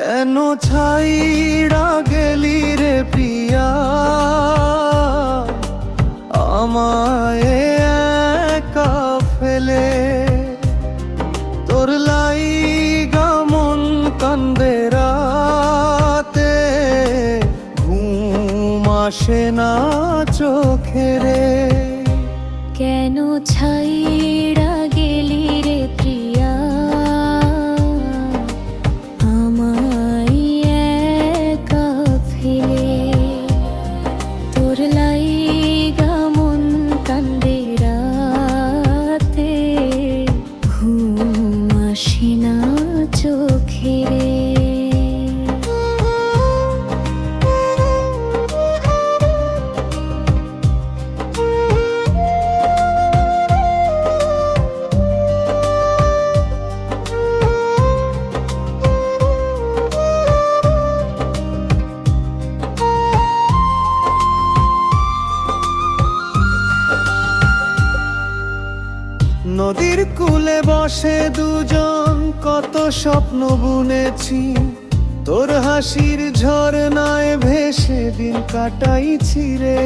কেন ছাইড়া গেলি রে প্রিয়া? আমায় একা ফেলে তোর লাই গামন কান্দে রাতে। ঘুম আসে না চোখে রে। কেন ছাইড়া নদীর কূলে বসে দুজন কত স্বপ্ন বুনেছি। তোর হাসির ঝরনায় ভেসে দিন কাটাইছি রে।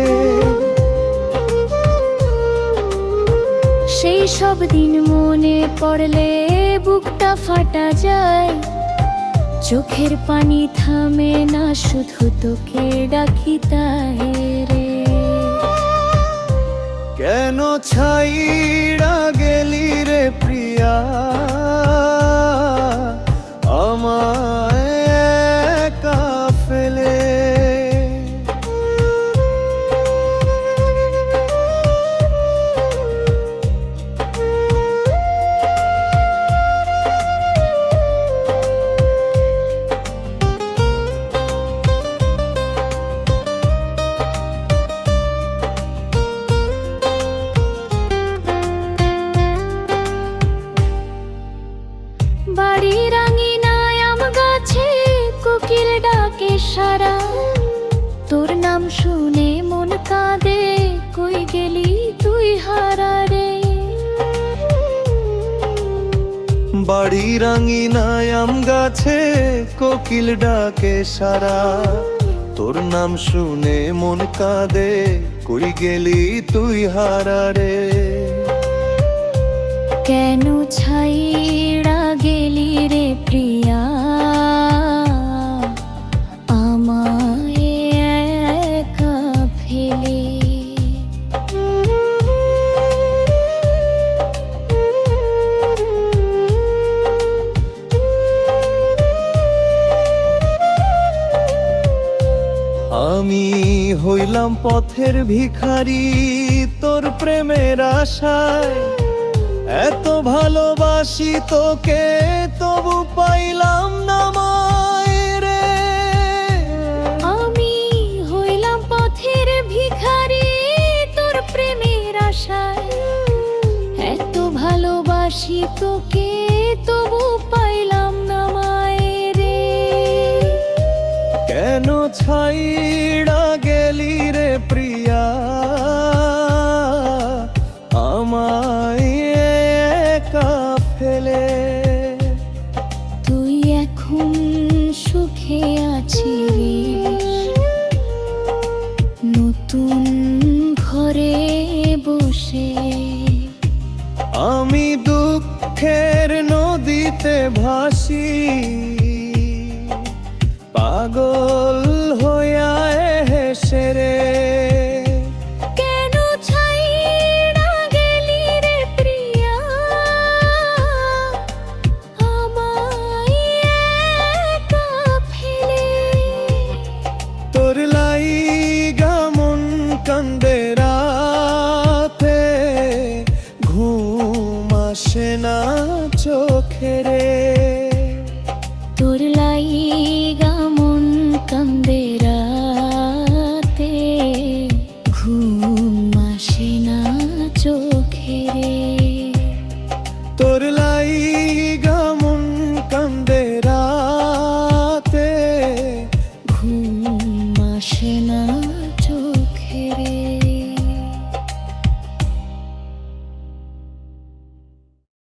সেই সব দিন মনে পড়লে বুকটা ফাটা যায়। চোখের পানি থামে না শুধু তোকে ডাকি তাই রে। কেন ছাইড়া বাড়ি রাঙিনায় আম গাছে কোকিল ডাকে সারা। তোর নাম শুনে মন কাঁদে কই গেলি তুই হারা রে? আম গাছে কোকিল ডাকে সারা। তোর নাম শুনে মন কাঁদে কই গেলি তুই হারা রে? কেন ছাইড়া আমি হইলাম পথের ভিখারি তোর প্রেমের আশায়। এত ভালোবাসি তোকে তবু পাইলাম না রে আমি হইলাম পথের ভিখারি তোর প্রেমের আশায়। এত ভালোবাসি তোকে তবু পাইলাম না মায়ের। রে কেন ছাইড়া গেলি রে প্রিয়া আমায় একা ফেলে। তুই এখন সুখে আছিস নতুন ঘরে বসে। আমি দুঃখের নদীতে ভাসি। রে। তোর লাইগা মন কান্দে রাতে। ঘুম আসে না চোখে